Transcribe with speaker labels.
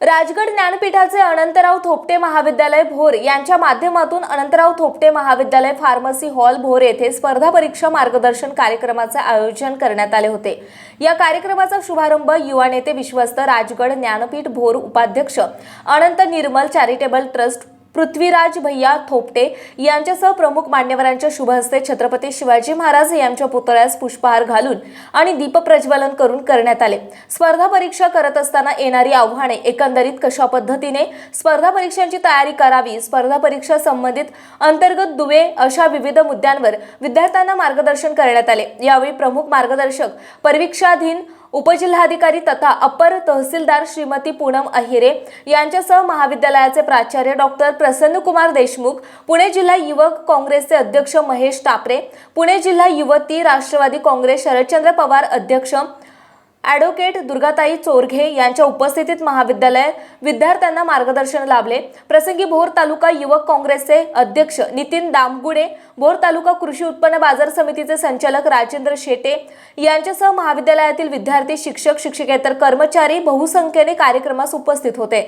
Speaker 1: राजगड ज्ञानपीठाचे अनंतराव थोपटे महाविद्यालय भोर यांच्या माध्यमातून अनंतराव थोपटे महाविद्यालय फार्मसी हॉल भोर येथे स्पर्धा परीक्षा मार्गदर्शन कार्यक्रमाचे आयोजन करण्यात आले होते. या कार्यक्रमाचा शुभारंभ युवा नेते विश्वस्त राजगड ज्ञानपीठ भोर उपाध्यक्ष अनंत निर्मल चॅरिटेबल ट्रस्ट पृथ्वीराज भैया थोपटे यांच्यासह प्रमुख मान्यवरांच्या शुभ हस्ते छत्रपती शिवाजी महाराज यांच्या पुतळ्यास पुष्पहार घालून आणि दीपप्रज्वलन करून करण्यात आले. स्पर्धा परीक्षा करत असताना येणारी आव्हाने एकंदरीत कशा पद्धतीने? स्पर्धा परीक्षांची तयारी करावी? स्पर्धा परीक्षा संबंधित अंतर्गत दुवे अशा विविध मुद्द्यांवर विद्यार्थ्यांना मार्गदर्शन करण्यात आले. यावेळी प्रमुख मार्गदर्शक परीक्षाधीन उपजिल्हाधिकारी तथा अपर तहसीलदार श्रीमती पूनम अहिरे यांच्यासह महाविद्यालयाचे प्राचार्य डॉक्टर प्रसन्नकुमार देशमुख पुणे जिल्हा युवक काँग्रेसचे अध्यक्ष महेश टापरे पुणे जिल्हा युवती राष्ट्रवादी काँग्रेस शरदचंद्र पवार अध्यक्ष ॲडव्होकेट दुर्गाताई चोरघे यांच्या उपस्थितीत महाविद्यालय विद्यार्थ्यांना मार्गदर्शन लाभले. प्रसंगी भोर तालुका युवक काँग्रेसचे अध्यक्ष नितीन दामगुडे भोर तालुका कृषी उत्पन्न बाजार समितीचे संचालक राजेंद्र शेटे यांच्यासह महाविद्यालयातील विद्यार्थी शिक्षक शिक्षकेतर कर्मचारी बहुसंख्येने कार्यक्रमास उपस्थित होते.